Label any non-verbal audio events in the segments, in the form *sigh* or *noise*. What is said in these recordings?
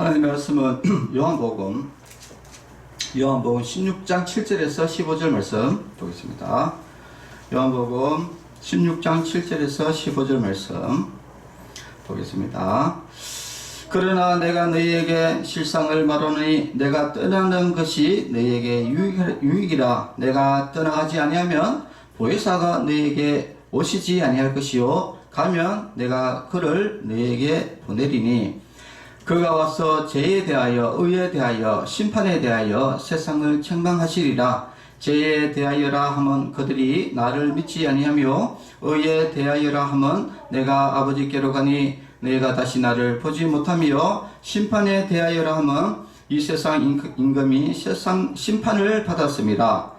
하나님의 말씀은 *clears throat* 요한복음 요한복음 16장 7절에서 15절 말씀 보겠습니다. 요한복음 16장 7절에서 15절 말씀 보겠습니다. 그러나 내가 너희에게 실상을 말하노니 내가 떠나는 것이 너희에게 유익- 유익이라 내가 떠나가지 아니하면 보혜사가 너희에게 오시지 아니할 것이요 가면 내가 그를 너희에게 보내리니 그가 와서 죄에 대하여 의에 대하여 심판에 대하여 세상을 책망하시리라 죄에 대하여라 하면 그들이 나를 믿지 아니하며 의에 대하여라 하면 내가 아버지께로 가니 내가 다시 나를 보지 못하며 심판에 대하여라 하면 이 세상 임- 임금이 세상 심판을 받았습니다.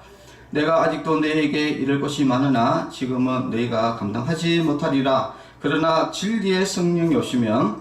내가 아직도 너희에게 이를 것이 많으나 지금은 너희가 감당하지 못하리라. 그러나 진리의 성령이 오시면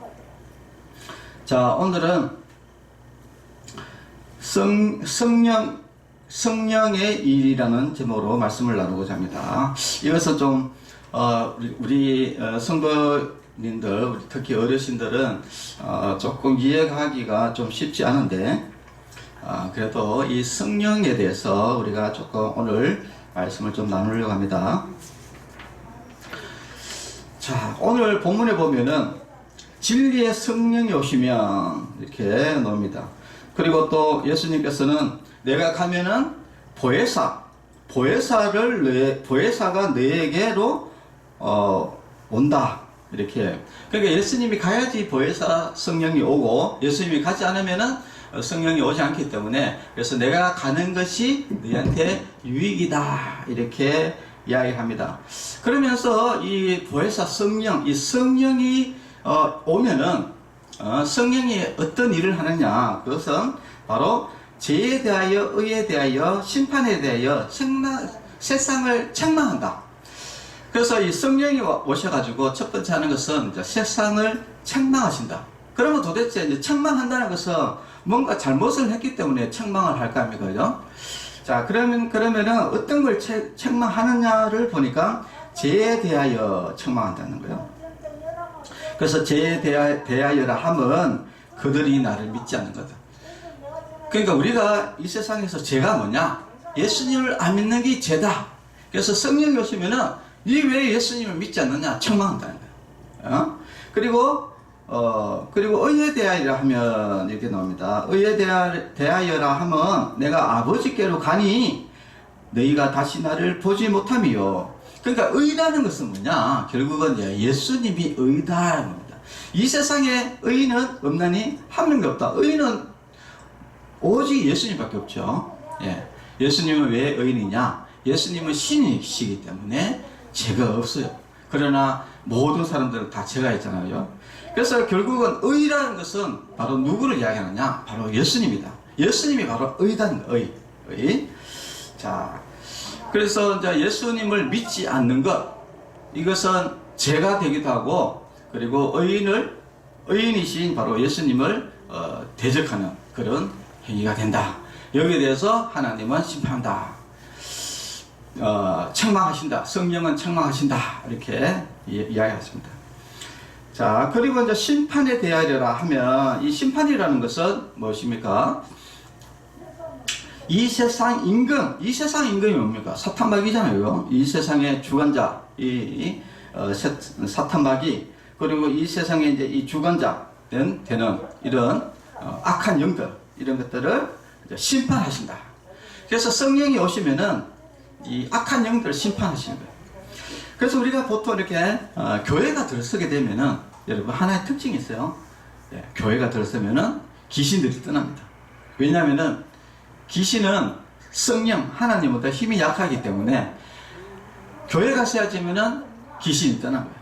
자, 오늘은 성, 성령, 성령의 일이라는 제목으로 말씀을 나누고자 합니다. 이것은 좀, 어, 우리, 우리 어, 성도님들, 우리 특히 어르신들은 어, 조금 이해하기가 좀 쉽지 않은데, 아, 그래도 이 성령에 대해서 우리가 조금 오늘 말씀을 좀 나누려고 합니다. 자, 오늘 본문에 보면은 진리의 성령이 오시면 이렇게 나옵니다. 그리고 또 예수님께서는 내가 가면은 보혜사, 보혜사를 내, 보혜사가 너에게로 어, 온다. 이렇게. 그러니까 예수님이 가야지 보혜사 성령이 오고 예수님이 가지 않으면은 어, 성령이 오지 않기 때문에 그래서 내가 가는 것이 너희한테 유익이다. 이렇게 이야기합니다. 그러면서 이 보혜사 성령, 이 성령이 어, 오면은 어, 성령이 어떤 일을 하느냐? 그것은 바로 죄에 대하여, 의에 대하여, 심판에 대하여 책망, 세상을 책망한다. 그래서 이 성령이 와- 오셔가지고 첫 번째 하는 것은 이제 세상을 책망하신다. 그러면 도대체 이제 책망한다는 것은 뭔가 잘못을 했기 때문에 책망을 할까 합니까? 그죠? 자, 그러면, 그러면은 어떤 걸 책, 책망하느냐를 보니까 죄에 대하여 책망한다는 거예요. 그래서 죄에 대하, 대하여라 함은 그들이 나를 믿지 않는 거다. 그러니까 우리가 이 세상에서 죄가 뭐냐? 예수님을 안 믿는 게 죄다. 그래서 성령이 오시면은 니왜 예수님을 믿지 않느냐? 책망한다는 거예요. 어? 그리고 어 그리고 의에 대하여라 하면 이렇게 나옵니다. 의에 대하, 대하여라 하면 내가 아버지께로 가니 너희가 다시 나를 보지 못함이요. 그러니까 의라는 것은 뭐냐? 결국은 예수님이 의다라는 겁니다. 이 세상에 의는 없나니 한 명도 없다. 의는 오직 예수님밖에 없죠. 예. 예수님은 왜 의인이냐? 예수님은 신이시기 때문에 죄가 없어요. 그러나 모든 사람들은 다 죄가 있잖아요. 그래서 결국은 의라는 것은 바로 누구를 이야기하느냐? 바로 예수님이다. 예수님이 바로 의다는. 의. 의. 자, 그래서 이제 예수님을 믿지 않는 것 이것은 죄가 되기도 하고 그리고 의인을 의인이신 바로 예수님을 어, 대적하는 그런 행위가 된다. 여기에 대해서 하나님은 심판한다. 어, 책망하신다. 성령은 책망하신다. 이렇게 이, 이야기하십니다. 자, 그리고 이제 심판에 대하여라 하면 이 심판이라는 것은 무엇입니까? 이 세상 임금, 이 세상 임금이 뭡니까? 사탄마귀잖아요. 이 세상의 주관자, 이, 이 어, 세- 사탄마귀, 그리고 이 세상의 이제 이 주관자 된, 되는 이런 어, 악한 영들, 이런 것들을 심판하신다. 그래서 성령이 오시면은 이 악한 영들을 심판하시는 거예요. 그래서 우리가 보통 이렇게 어, 교회가 들어서게 되면은 여러분 하나의 특징이 있어요. 예, 교회가 들어서면은 귀신들이 떠납니다. 왜냐하면은 귀신은 성령 하나님보다 힘이 약하기 때문에 교회 가셔야지면은 귀신이 떠난 거예요.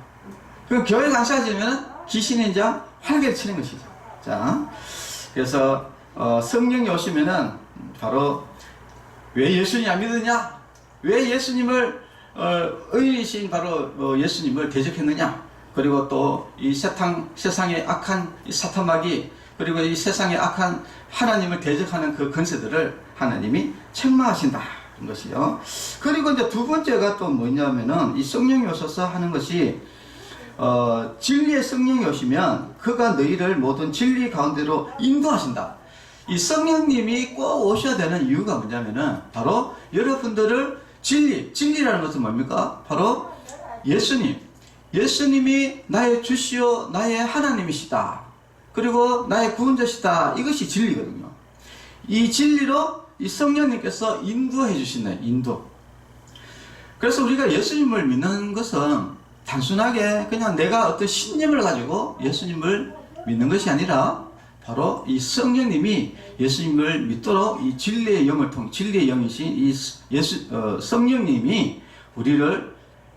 그럼 교회 가셔야지면은 귀신이 이제 활개를 치는 것이죠. 자, 그래서 어, 성령이 오시면은 바로 왜 예수님 안 믿느냐? 왜 예수님을 어, 의이신 바로 어, 예수님을 대적했느냐? 그리고 또 이 세상 세상의 악한 이 사탄마귀 그리고 이 세상의 악한 하나님을 대적하는 그 건세들을 하나님이 책망하신다. 는 것이요. 그리고 이제 두 번째가 또 뭐냐면은 이 성령이 오셔서 하는 것이 어, 진리의 성령이 오시면 그가 너희를 모든 진리 가운데로 인도하신다. 이 성령님이 꼭 오셔야 되는 이유가 뭐냐면은 바로 여러분들을 진리, 진리라는 것은 뭡니까? 바로 예수님. 예수님이 나의 주시오, 나의 하나님이시다. 그리고 나의 구원자시다. 이것이 진리거든요. 이 진리로 이 성령님께서 인도해 주신다. 인도. 그래서 우리가 예수님을 믿는 것은 단순하게 그냥 내가 어떤 신념을 가지고 예수님을 믿는 것이 아니라 바로 이 성령님이 예수님을 믿도록 이 진리의 영을 통 진리의 영이신 이 예수 어, 성령님이 우리를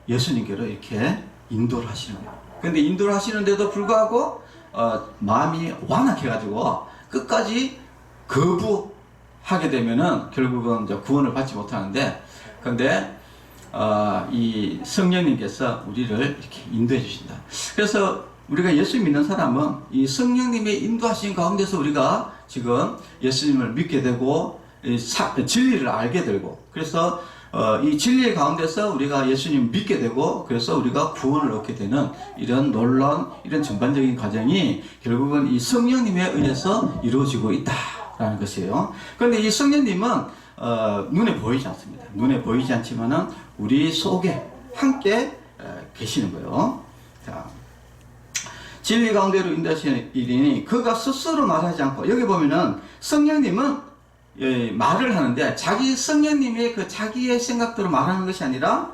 예수님께로 이렇게 인도를 하시는 거예요. 근데 인도를 하시는데도 불구하고 어, 마음이 완악해가지고 끝까지 거부하게 되면은 결국은 이제 구원을 받지 못하는데 근데 어, 이 성령님께서 우리를 이렇게 인도해 주신다. 그래서 우리가 예수 믿는 사람은 이 성령님의 인도하신 가운데서 우리가 지금 예수님을 믿게 되고 이 사- 진리를 알게 되고 그래서 어, 이 진리의 가운데서 우리가 예수님 믿게 되고 그래서 우리가 구원을 얻게 되는 이런 놀라운 이런 전반적인 과정이 결국은 이 성령님에 의해서 이루어지고 있다라는 것이에요. 그런데 이 성령님은 어, 눈에 보이지 않습니다. 눈에 보이지 않지만은 우리 속에 함께 어, 계시는 거예요. 자, 진리 가운데로 인도하시는 일이니 그가 스스로 말하지 않고 여기 보면은 성령님은 예, 말을 하는데 자기 성령님의 그 자기의 생각대로 말하는 것이 아니라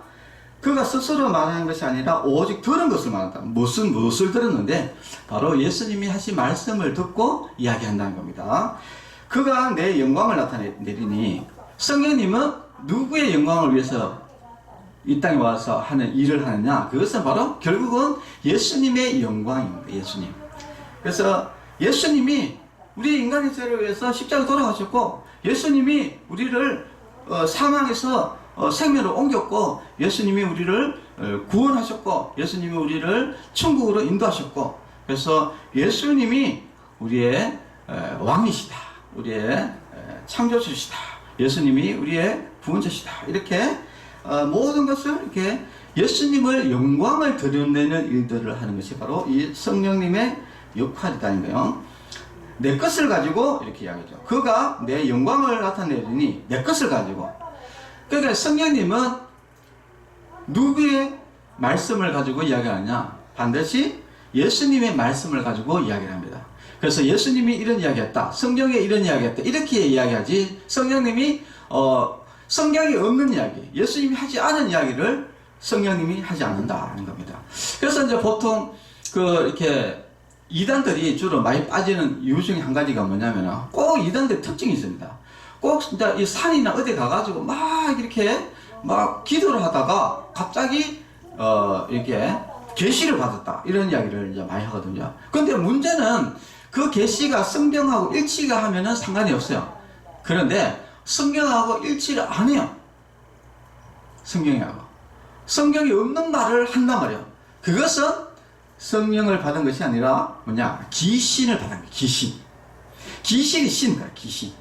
그가 스스로 말하는 것이 아니라 오직 들은 것을 말한다. 무슨 무엇을 들었는데 바로 예수님이 하신 말씀을 듣고 이야기한다는 겁니다. 그가 내 영광을 나타내리니 성령님은 누구의 영광을 위해서 이 땅에 와서 하는 일을 하느냐? 그것은 바로 결국은 예수님의 영광입니다. 예수님. 그래서 예수님이 우리 인간의 죄를 위해서 십자가 돌아가셨고 예수님이 우리를 어, 사망에서 어, 생명으로 옮겼고 예수님이 우리를 어, 구원하셨고 예수님이 우리를 천국으로 인도하셨고 그래서 예수님이 우리의 에, 왕이시다. 우리의 에, 창조주시다. 예수님이 우리의 구원자시다. 이렇게 어, 모든 것을 이렇게 예수님을 영광을 드러내는 일들을 하는 것이 바로 이 성령님의 역할이다는 거예요. 내 것을 가지고 이렇게 이야기죠. 그가 내 영광을 나타내리니 내 것을 가지고. 그러니까 성령님은 누구의 말씀을 가지고 이야기하느냐? 반드시 예수님의 말씀을 가지고 이야기를 합니다. 그래서 예수님이 이런 이야기했다. 성경에 이런 이야기했다. 이렇게 이야기하지. 성령님이 어, 성경이 없는 이야기, 예수님이 하지 않은 이야기를 성령님이 하지 않는다는 겁니다. 그래서 이제 보통 그 이렇게 이단들이 주로 많이 빠지는 이유 중에 한 가지가 뭐냐면은 꼭 이단들 특징이 있습니다. 꼭 진짜 이 산이나 어디 가가지고 막 이렇게 막 기도를 하다가 갑자기 어 이렇게 계시를 받았다 이런 이야기를 이제 많이 하거든요. 근데 문제는 그 계시가 성경하고 일치가 하면은 상관이 없어요. 그런데 성경하고 일치를 안 해요. 성경하고. 성경이 없는 말을 한단 말이에요. 그것은 성령을 받은 것이 아니라 뭐냐? 귀신을 받은 거예요. 귀신. 귀신이 신 거야, 귀신.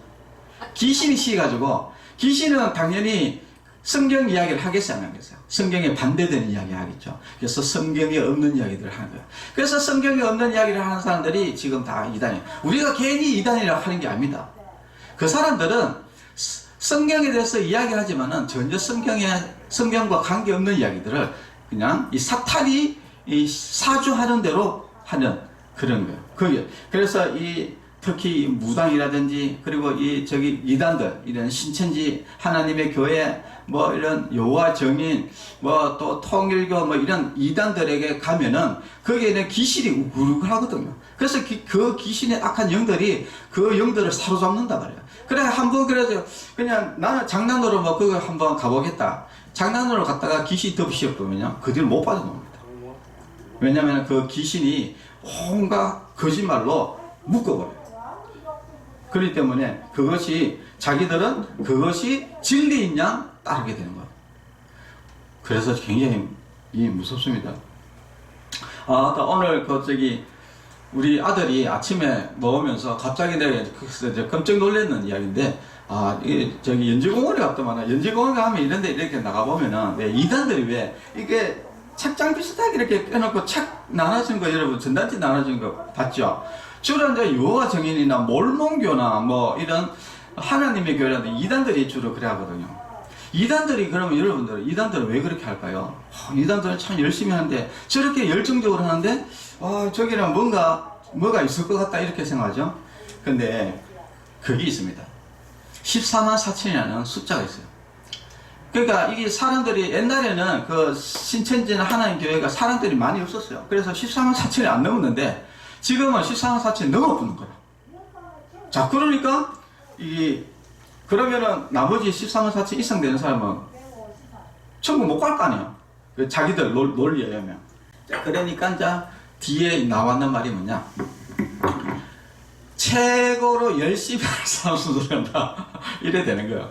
귀신이 시가지고 귀신은 당연히 성경 이야기를 하겠어요, 안 하겠어요? 성경에 반대되는 이야기 하겠죠. 그래서 성경에 없는 이야기들을 하는 거예요. 그래서 성경에 없는 이야기를 하는 사람들이 지금 다 이단이에요. 우리가 괜히 이단이라고 하는 게 아닙니다. 그 사람들은 성경에 대해서 이야기하지만은 전혀 성경에 성경과 관계없는 이야기들을 그냥 이 사탄이 이 사주하는 대로 하는 그런 거예요. 그게 그래서 이 특히 이 무당이라든지 그리고 이 저기 이단들 이런 신천지 하나님의 교회 뭐 이런 여호와 정인 뭐 또 통일교 뭐 이런 이단들에게 가면은 거기에 는 귀신이 우글우글 하거든요. 그래서 기- 그 귀신의 악한 영들이 그 영들을 사로잡는다 말이에요. 그래 한번 그래서 그냥 나는 장난으로 뭐 그거 한번 가보겠다. 장난으로 갔다가 귀신 덮으셨거든요. 그 뒤로 못 빠져나옵니다. 왜냐하면 그 귀신이 온갖 거짓말로 묶어버려요. 그렇기 때문에 그것이 자기들은 그것이 진리인 양 따르게 되는 거예요. 그래서 굉장히 이 무섭습니다. 아, 또 오늘 그 저기 우리 아들이 아침에 먹으면서 갑자기 내가 깜짝 놀랐는 이야기인데 아, 이 저기 연지공원에 갔더만 연지공원 가면 이런데 이렇게 나가 보면은 왜 이단들이 왜 이게 책장 비슷하게 이렇게 빼놓고 책 나눠진 거 여러분 전단지 나눠진 거 봤죠? 주로 이제 유호와 정인이나 몰몬교나 뭐 이런 하나님의 교회라는 이단들이 주로 그래 하거든요. 이단들이 그러면 여러분들 이단들은 왜 그렇게 할까요? 어, 이단들은 참 열심히 하는데 저렇게 열정적으로 하는데 아 저기는 뭔가 뭐가 있을 것 같다 이렇게 생각하죠. 근데 그게 있습니다. 14만 4천이라는 숫자가 있어요. 그러니까 이게 사람들이 옛날에는 그 신천지나 하나님 교회가 사람들이 많이 없었어요. 그래서 14만 4천이 안 넘었는데 지금은 14만 4천이 넘어붙는 거예요. 자 그러니까 이 그러면은 나머지 14만 4천 이상 되는 사람은 천국 못 갈 거 아니에요. 그 자기들 논, 논리에 의하면. 자, 그러니까 이제 뒤에 나왔는 말이 뭐냐. 최고로 열심히 하는 사람 순서한다. *laughs* 이래 되는 거예요.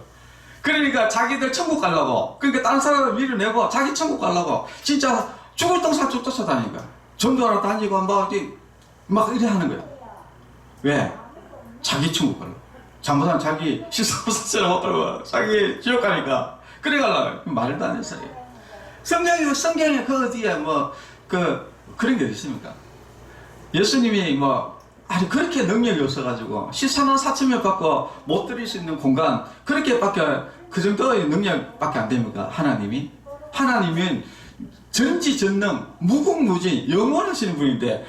그러니까 자기들 천국 가려고, 그러니까 다른 사람을 밀어내고 자기 천국 가려고, 진짜 죽을 똥사쭉 쫓아다니까. 전도하러 다니고 막, 막 이래 하는 거야. 왜? 자기 천국 가려고. 잘못하면 자기 못 들고 자기 지옥 가니까. 그래 가려고. 말도 안 소리. 성경이, 성경에 그 어디에 뭐, 그, 그런 게 어디 있습니까? 예수님이 뭐 아니 그렇게 능력이 없어가지고 14만 4천 명 갖고 못 들일 수 있는 공간 그렇게밖에 그 정도의 능력밖에 안 됩니까 하나님이 하나님은 전지전능 무궁무진 영원하시는 분인데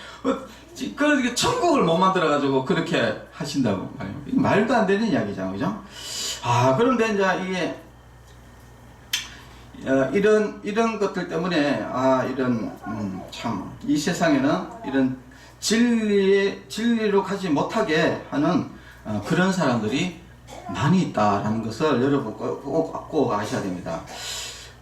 그렇게 천국을 못 만들어가지고 그렇게 하신다고. 이게 말도 안 되는 이야기잖아요 그죠 아 그런데 이제 이게 어, 이런 이런 것들 때문에 아 이런 참이 세상에는 이런 진리의 진리로 가지 못하게 하는 어, 그런 사람들이 많이 있다라는 것을 여러분 꼭, 꼭, 꼭 아셔야 됩니다.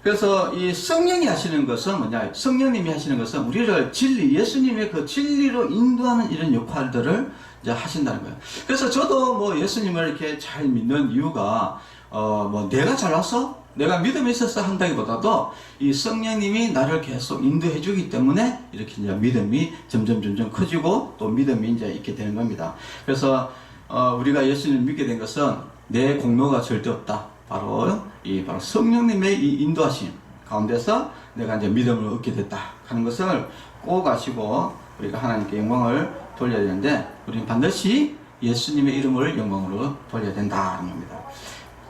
그래서 이 성령이 하시는 것은 뭐냐? 성령님이 하시는 것은 우리를 진리, 예수님의 그 진리로 인도하는 이런 역할들을 이제 하신다는 거예요. 그래서 저도 뭐 예수님을 이렇게 잘 믿는 이유가 어 뭐 내가 잘났어? 내가 믿음이 있어서 한다기보다도 이 성령님이 나를 계속 인도해 주기 때문에 이렇게 이제 믿음이 점점 점점 커지고 또 믿음이 이제 있게 되는 겁니다. 그래서 어, 우리가 예수님을 믿게 된 것은 내 공로가 절대 없다. 바로 이 바로 성령님의 이 인도하심 가운데서 내가 이제 믿음을 얻게 됐다 하는 것을 꼭 아시고 우리가 하나님께 영광을 돌려야 되는데 우리는 반드시 예수님의 이름을 영광으로 돌려야 된다는 겁니다.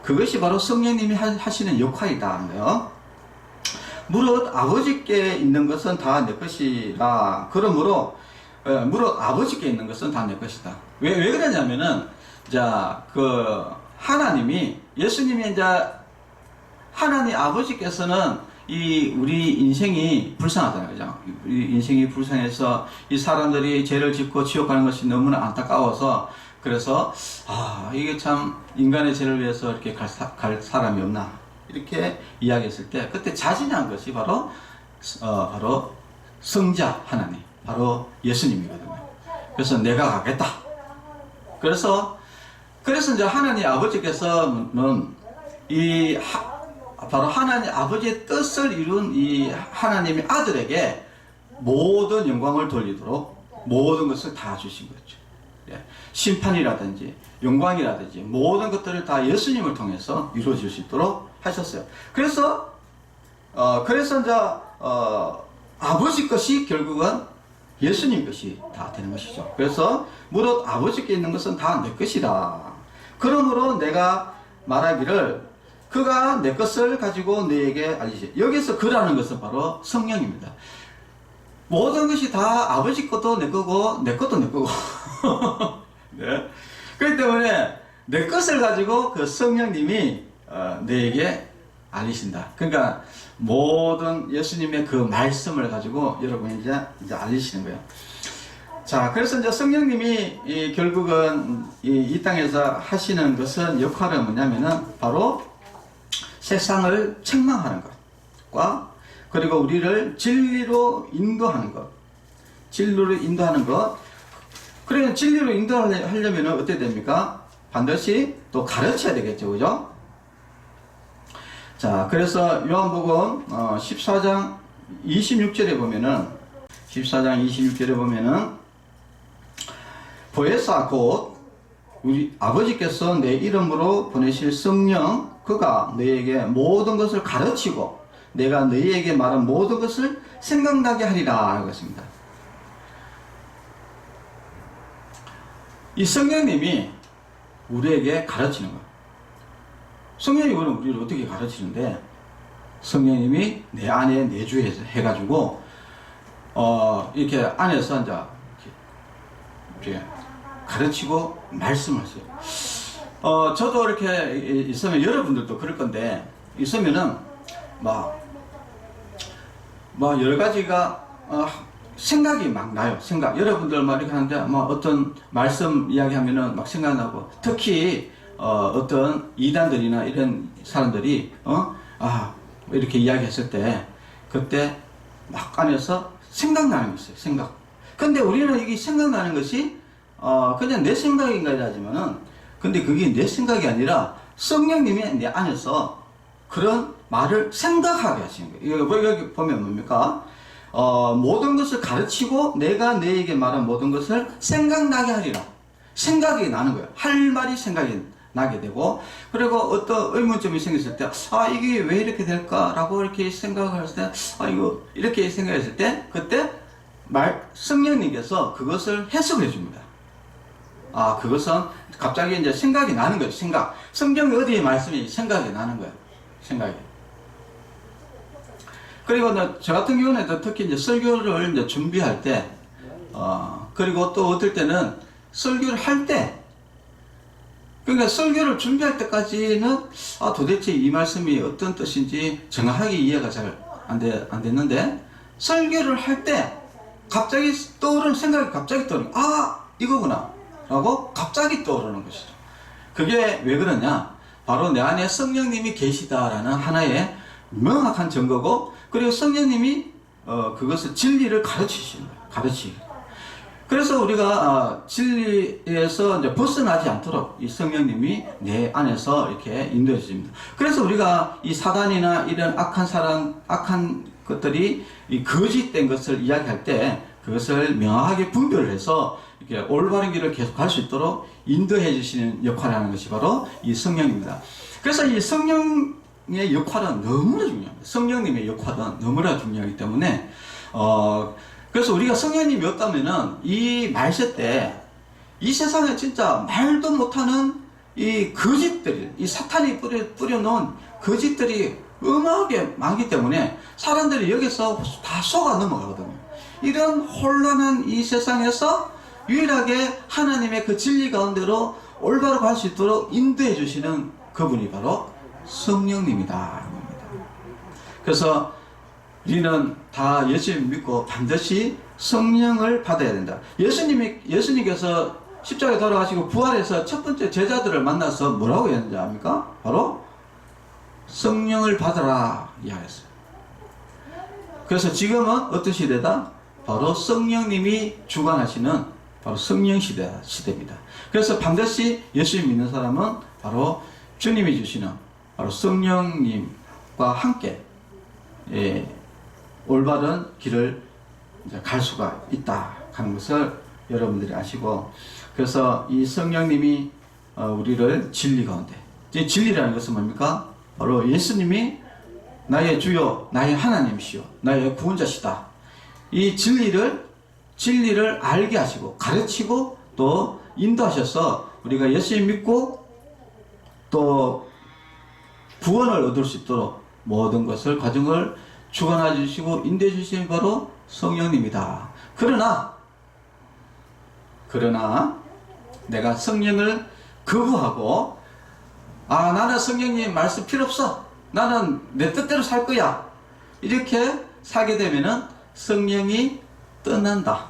그것이 바로 성령님이 하- 하시는 역할이다 거예요. 무릇 아버지께 있는 것은 다 내 것이라 그러므로 어, 무릇 아버지께 있는 것은 다 내 것이다. 왜, 왜 그러냐면은 자, 그 하나님이 예수님이 이제 하나님 아버지께서는 이 우리 인생이 불쌍하잖아요. 그죠? 우리 인생이 불쌍해서 이 사람들이 죄를 짓고 지옥 가는 것이 너무나 안타까워서 그래서 아, 이게 참 인간의 죄를 위해서 이렇게 갈, 사, 갈 사람이 없나 이렇게 이야기했을 때 그때 자진한 것이 바로 어, 바로 성자 하나님, 바로 예수님이거든요. 그래서 내가 가겠다. 그래서 그래서 이제 하나님 아버지께서는 이 하- 바로 하나님 아버지의 뜻을 이룬 이 하나님의 아들에게 모든 영광을 돌리도록 모든 것을 다 주신 거죠. 예. 심판이라든지 영광이라든지 모든 것들을 다 예수님을 통해서 이루어질 수 있도록 하셨어요. 그래서 어 그래서 이제 어 아버지 것이 결국은 예수님 것이 다 되는 것이죠. 그래서 무릇 아버지께 있는 것은 다 내 것이다. 그러므로 내가 말하기를 그가 내 것을 가지고 너에게 알리시. 여기서 그라는 것은 바로 성령입니다. 모든 것이 다 아버지 것도 내 거고 내 것도 내 거고. *laughs* 네. 그렇기 때문에 내 것을 가지고 그 성령님이 어, 너에게 알리신다. 그러니까 모든 예수님의 그 말씀을 가지고 여러분이 이제, 이제 알리시는 거예요. 자, 그래서 이제 성령님이 이 결국은 이, 이 땅에서 하시는 것은 역할은 뭐냐면은 바로 세상을 책망하는 것과 그리고 우리를 진리로 인도하는 것, 진리로 인도하는 것. 그러면 진리로 인도하려면 어떻게 됩니까? 반드시 또 가르쳐야 되겠죠. 그죠? 자, 그래서 요한복음 어, 14장 26절에 보면은 14장 26절에 보면은 보혜사 곧 우리 아버지께서 내 이름으로 보내실 성령 그가 너에게 모든 것을 가르치고 내가 너희에게 말한 모든 것을 생각나게 하리라 하고 있습니다. 이 성령님이 우리에게 가르치는 거예요. 그럼 우리를 어떻게 가르치는데 성령님이 내 안에 내주해서 해가지고 어 이렇게 안에서 이제 이렇게, 가르치고 말씀하세요. 어 저도 이렇게 이- 있으면 여러분들도 그럴 건데 있으면은 막뭐 여러 가지가 어, 생각이 막 나요. 생각. 여러분들 막 이렇게 하는데 뭐 어떤 말씀 이야기하면은 막 생각나고 특히 어, 어떤 이단들이나 이런 사람들이 어 아 이렇게 이야기했을 때 그때 막 안에서 생각나는 거 있어요. 생각. 근데 우리는 이게 생각나는 것이 어 그냥 내 생각인가 하지만은 근데 그게 내 생각이 아니라 성령님이 내 안에서 그런 말을 생각하게 하시는 거예요. 이거 뭐 여기 보면 뭡니까? 어, 모든 것을 가르치고 내가 너에게 말한 모든 것을 생각나게 하리라. 생각이 나는 거예요. 할 말이 생각이 나게 되고, 그리고 어떤 의문점이 생겼을 때, 아, 이게 왜 이렇게 될까라고 이렇게 생각을 했을 때, 아, 이거, 이렇게 생각했을 때, 그때 말, 성령님께서 그것을 해석해 줍니다. 아, 그것은 갑자기 이제 생각이 나는 거예요. 생각. 성경 어디에 말씀이 생각이 나는 거예요. 생각이. 그리고 저 같은 경우는 특히 이제 설교를 이제 준비할 때, 어, 그리고 또 어떨 때는 설교를 할 때, 그러니까 설교를 준비할 때까지는 아, 도대체 이 말씀이 어떤 뜻인지 정확하게 이해가 잘안 돼, 안 됐는데, 설교를 할 때 갑자기 떠오르는 생각이 갑자기 떠오르는, 아, 이거구나. 라고 갑자기 떠오르는 것이죠. 그게 왜 그러냐? 바로 내 안에 성령님이 계시다라는 하나의 명확한 증거고, 그리고 성령님이 어, 그것을 진리를 가르치시는 거예요. 가르치기. 그래서 우리가 아, 진리에서 이제 벗어나지 않도록 이 성령님이 내 안에서 이렇게 인도해 주십니다. 그래서 우리가 이 사단이나 이런 악한 사람, 악한 것들이 이 거짓된 것을 이야기할 때 그것을 명확하게 분별을 해서 이렇게 올바른 길을 계속 갈 수 있도록 인도해 주시는 역할을 하는 것이 바로 이 성령입니다. 그래서 이 성령의 역할은 너무나 중요합니다. 성령님의 역할은 너무나 중요하기 때문에 어 그래서 우리가 성령님이 없다면은 이 말세 때 이 세상에 진짜 말도 못하는 이 거짓들, 이 사탄이 뿌려, 뿌려놓은 거짓들이 음하게 많기 때문에 사람들이 여기서 다 속아 넘어가거든요. 이런 혼란한 이 세상에서 유일하게 하나님의 그 진리 가운데로 올바로 갈 수 있도록 인도해 주시는 그분이 바로 성령님이다. 그래서 우리는 다 예수님 믿고 반드시 성령을 받아야 된다. 예수님이, 예수님께서 십자가에 돌아가시고 부활해서 첫 번째 제자들을 만나서 뭐라고 했는지 압니까? 바로 성령을 받아라 이야기했어요. 그래서 지금은 어떤 시대다? 바로 성령님이 주관하시는 바로 성령 시대, 시대입니다. 그래서 반드시 예수님 믿는 사람은 바로 주님이 주시는 바로 성령님과 함께 예, 올바른 길을 갈 수가 있다 하는 것을 여러분들이 아시고 그래서 이 성령님이 어, 우리를 진리 가운데 이 진리라는 것은 뭡니까? 바로 예수님이 나의 주요 나의 하나님이시요 나의 구원자시다 이 진리를 진리를 알게 하시고 가르치고 또 인도하셔서 우리가 예수님 믿고 또 구원을 얻을 수 있도록 모든 것을 과정을 주관해 주시고 인도해 주시는 바로 성령님이다. 그러나 그러나 내가 성령을 거부하고 아 나는 성령님 말씀 필요 없어. 나는 내 뜻대로 살 거야. 이렇게 살게 되면은 성령이 떠난다.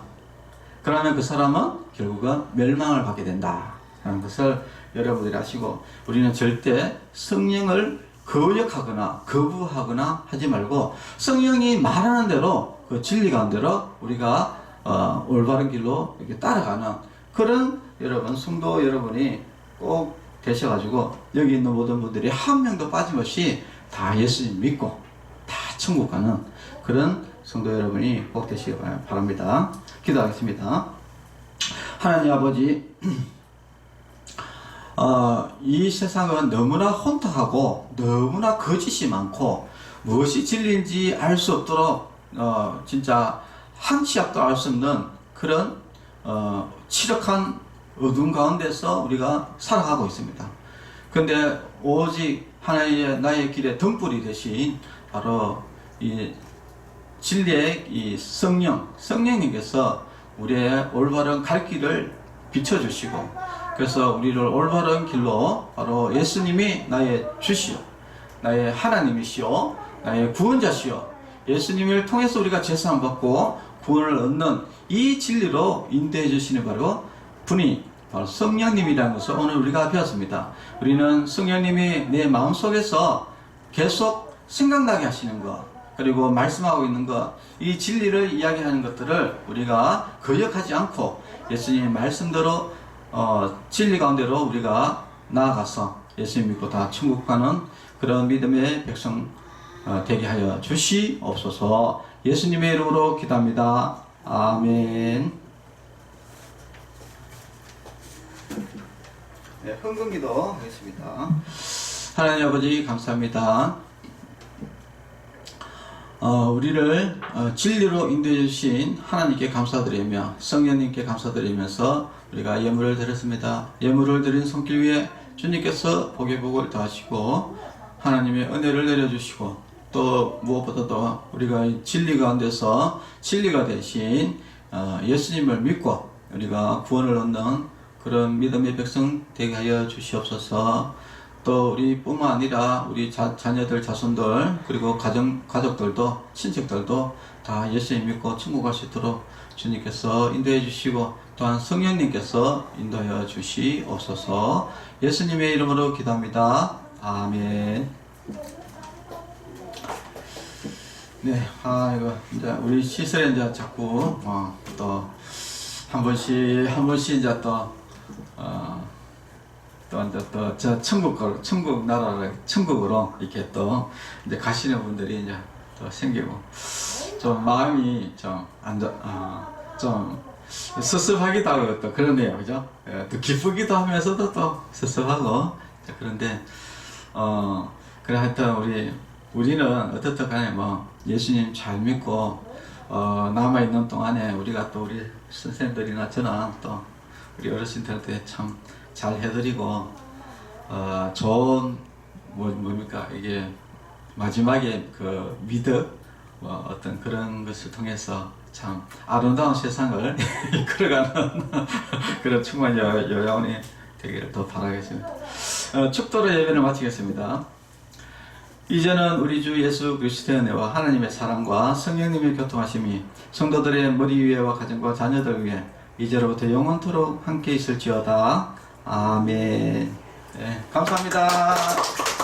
그러면 그 사람은 결국은 멸망을 받게 된다. 라는 것을 여러분들이 아시고 우리는 절대 성령을 거역하거나 거부하거나 하지 말고 성령이 말하는 대로 그 진리 가운데로 우리가 어, 올바른 길로 이렇게 따라가는 그런 여러분 성도 여러분이 꼭 되셔가지고 여기 있는 모든 분들이 한 명도 빠짐없이 다 예수님 믿고 다 천국 가는 그런 성도 여러분이 꼭 되시기 바랍니다. 기도하겠습니다. 하나님 아버지, *clears throat* 어, 이 세상은 너무나 혼탁하고 너무나 거짓이 많고 무엇이 진리인지 알 수 없도록 어, 진짜 한치 앞도 알 수 없는 그런 어, 치력한 어두운 가운데서 우리가 살아가고 있습니다. 근데 오직 하나님의 나의 길에 등불이 되신 바로 이 진리의 이 성령, 성령님께서 우리의 올바른 갈 길을 비춰주시고, 그래서 우리를 올바른 길로 바로 예수님이 나의 주시오, 나의 하나님이시오, 나의 구원자시오, 예수님을 통해서 우리가 제사함 받고 구원을 얻는 이 진리로 인도해 주시는 바로 분이 바로 성령님이라는 것을 오늘 우리가 배웠습니다. 우리는 성령님이 내 마음속에서 계속 생각나게 하시는 것, 그리고 말씀하고 있는 것, 이 진리를 이야기하는 것들을 우리가 거역하지 않고 예수님의 말씀대로 어, 진리 가운데로 우리가 나아가서 예수님 믿고 다 천국 가는 그런 믿음의 백성 어, 되게 하여 주시옵소서 예수님의 이름으로 기도합니다. 아멘. 네, 흥금기도 하겠습니다. 하나님 아버지 감사합니다. 어, 우리를 어, 진리로 인도해 주신 하나님께 감사드리며 성령님께 감사드리면서 우리가 예물을 드렸습니다. 예물을 드린 손길 위에 주님께서 복의 복을 더하시고 하나님의 은혜를 내려주시고 또 무엇보다도 우리가 이 진리 가운데서 진리가 되신 어, 예수님을 믿고 우리가 구원을 얻는 그런 믿음의 백성 되게 하여 주시옵소서. 또 우리뿐만 아니라 우리 자, 자녀들, 자손들 그리고 가정 가족들도 친척들도 다 예수님 믿고 천국 갈 수 있도록 주님께서 인도해 주시고 또한 성령님께서 인도하여 주시옵소서. 예수님의 이름으로 기도합니다. 아멘. 네, 아 이거 이제 우리 시설에 이제 자꾸 어, 또한 번씩 한 번씩 이제 또 어, 또 이제 또 저 천국 천국 나라를 천국으로 이렇게 또 이제 가시는 분들이 이제 또 생기고 좀 마음이 좀 안전 아좀 섭섭하기도 하고 또 그러네요, 그죠? 예, 또 기쁘기도 하면서도 또 섭섭하고 자, 그런데 어 그래 하여튼 우리 우리는 어떻든 간에 뭐 예수님 잘 믿고 어 남아 있는 동안에 우리가 또 우리 선생님들이나 저나 또 우리 어르신들한테 참 잘 해드리고 어 좋은 뭐 뭡니까 이게 마지막에 그 미덕 뭐 어떤 그런 것을 통해서 참 아름다운 세상을 *laughs* 이끌어가는 *laughs* 그런 충만 여, 여러분이 되기를 더 바라겠습니다. 어, 축도로 예배를 마치겠습니다. 이제는 우리 주 예수 그리스도의 은혜와 하나님의 사랑과 성령님의 교통하심이 성도들의 머리 위에와 가정과 자녀들 위에 이제로부터 영원토록 함께 있을지어다. 아멘. 네, 감사합니다.